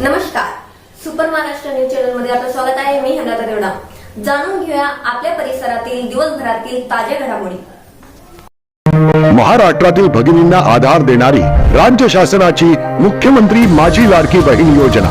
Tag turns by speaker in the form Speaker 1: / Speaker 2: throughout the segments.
Speaker 1: नमस्कार. Super Maharashtra news चॅनलमध्ये आपलं स्वागत आहे. मी हनाता देवडा. जाणून घेऊया आपल्या परिसरातील दिवसभरातील ताज्या घडामोडी.
Speaker 2: महाराष्ट्रातील भगिनींना आधार देणारी राज्य शासनाची मुख्यमंत्री माझी लाडकी बहीण योजना.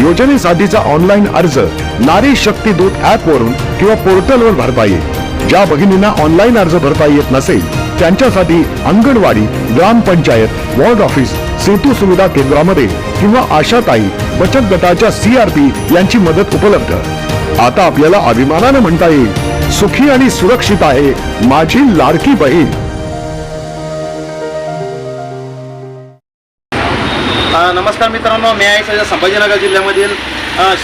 Speaker 2: योजनेसाठीचा ऑनलाईन अर्ज नारी शक्ती दूत ऍप वरून किंवा पोर्टलवर भरता येईल. ज्या भगिनींना ऑनलाईन अर्ज भरता येत नसेल त्यांच्यासाठी अंगणवाडी ग्रामपंचायत वॉर्ड ऑफिस सेतू सुविधा केंद्रामध्ये किंवा आशाताई बचत गटाच्या सीआरपी यांची मदत उपलब्ध. आता आपल्याला अभिमानानं म्हणता येईल सुखी आणि सुरक्षित आहे माझी लाडकी बहीण.
Speaker 3: नमस्कार मित्रांनो मी आहे सध्या संभाजीनगर जिल्ह्यामधील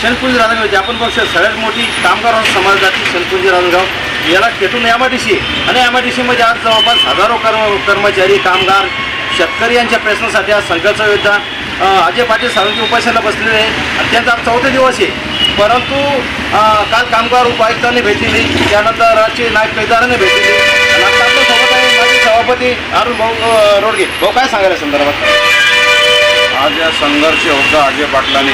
Speaker 3: शनपुंजी राजनगाव राजगाव जे आपण बघतो सगळ्यात मोठी कामगार समाजाची शनपुंजी राजनगाव. याला खेटून एम आय डी सी आणि एम आय डी सीमध्ये आज जवळपास हजारो कर्म कर्मचारी कामगार शेतकरी यांच्या प्रश्नासाठी आज संघर्ष योद्धा अजय पाटील साळुंकी उपासनाला बसलेले आहे आणि त्यांचा आज चौथा दिवस आहे. परंतु काल कामगार उपायुक्तांनी भेटलेली त्यानंतर राज्य नायक कैदाराने दिली. आणि आता आपल्यासोबत आहे सभापती अरुण भाऊ रोडगे. भाऊ काय सांगायला संदर्भात?
Speaker 4: आज या संघर्ष योद्धा अजय पाटलाने.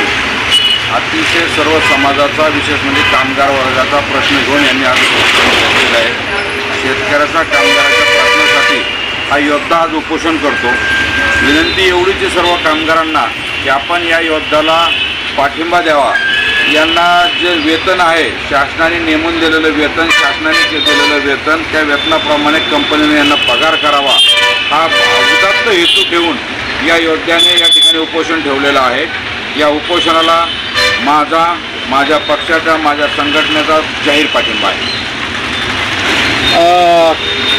Speaker 4: अतिशय सर्व समाजाचा विशेष म्हणजे कामगार वर्गाचा प्रश्न घेऊन यांनी आज उपोषण आहे. शेतकऱ्याचा कामगाराच्या प्रश्नासाठी हा योद्धा आज उपोषण करतो. विनंती एवढीच सर्व कामगारांना की आपण या योद्धाला पाठिंबा द्यावा. यांना जे वेतन आहे शासनाने नेमून दिलेलं वेतन शासनाने के- दिलेलं वेतन त्या वेतनाप्रमाणे कंपनीने यांना पगार करावा. हा उदात्त हेतू ठेवून या योद्ध्याने या ठिकाणी उपोषण ठेवलेलं आहे. या उपोषणाला माझा माझ्या पक्षाचा माझ्या संघटनेचा जाहीर पाठिंबा आहे.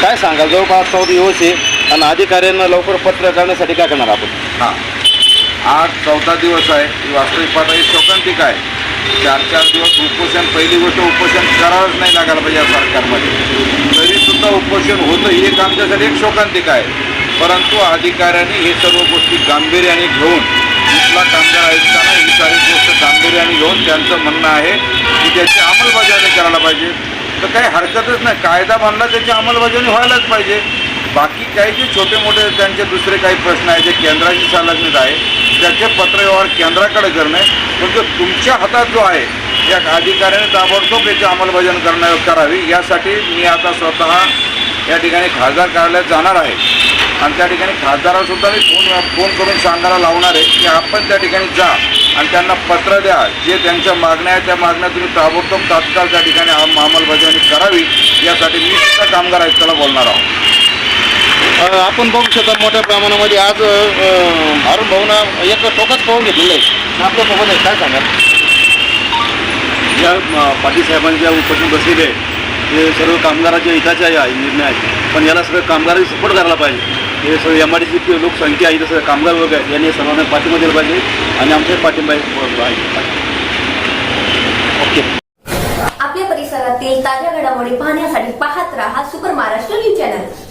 Speaker 3: काय सांगाल? जवळपास चौदा दिवस आहे आणि अधिकाऱ्यांना लवकर पत्र करण्यासाठी काय करणार आपण?
Speaker 4: हां. आज चौथा दिवस आहे. ही वास्तविक पाहता ही शोकांतिक आहे. चार चार दिवस उपोषण पहिली गोष्ट उपोषण करावंच नाही लागायला पाहिजे या सरकारमध्ये. तरीसुद्धा उपोषण होतं ही एक आमच्यासाठी एक शोकांतिक आहे. परंतु अधिकाऱ्यांनी हे सर्व गोष्टी गांभीर्याने घेऊन इथला कामगार आयुक्तांना ही सारी गोष्ट गांभीर्याने घेऊन त्यांचं म्हणणं आहे की त्याची अंमलबजावणी करायला पाहिजे. तर काही हरकतच नाही. कायदा बनला त्याची अंमलबजावणी व्हायलाच पाहिजे. बाकी काही जे छोटे मोठे त्यांचे दुसरे काही प्रश्न आहेत जे केंद्राशी संलग्नित आहे त्याचे पत्रव्यवहार केंद्राकडे करणे. म्हणजे तुमच्या हातात जो आहे या अधिकाऱ्याने ताबडतोब याची अंमलबजावणी करणं करावी. यासाठी मी आता स्वतः या ठिकाणी खासदार कार्यालयात जाणार आहे. आणि त्या ठिकाणी खासदाराला सुद्धा मी फोन फोन करून सांगायला लावणार आहे की आपण त्या ठिकाणी जा आणि त्यांना पत्र द्या. जे त्यांच्या मागण्या आहेत त्या मागण्या तुम्ही ताबडतोब तात्काळ त्या ठिकाणी अंम- अंमलबजावणी करावी. यासाठी मी सुद्धा कामगार आयुक्ताला बोलणार आहोत.
Speaker 3: आपण बघू शकता मोठ्या प्रमाणामध्ये आज अरुण भाऊना एक टोकच पाहून घेतलेलं आहे. आपल्यासोबत आहे काय सांगाल?
Speaker 5: ज्या म, पाटील साहेबांच्या उपोषण बसलेले ते सर्व कामगाराच्या हिताचे आहे निर्णय आहे. पण याला सगळं कामगारांनी सपोर्ट करायला पाहिजे. हे सर्व एम आर डी सी लोकसंख्या आहे तसं कामगार वर्ग आहे यांनी सर्वांना पाठिंबा दिला पाहिजे आणि आमच्या पाठिंबा
Speaker 3: ओके.
Speaker 1: आपल्या परिसरातील ताज्या घडामोडी पाहण्यासाठी पाहत राहा सुपर महाराष्ट्र न्यूज चॅनल.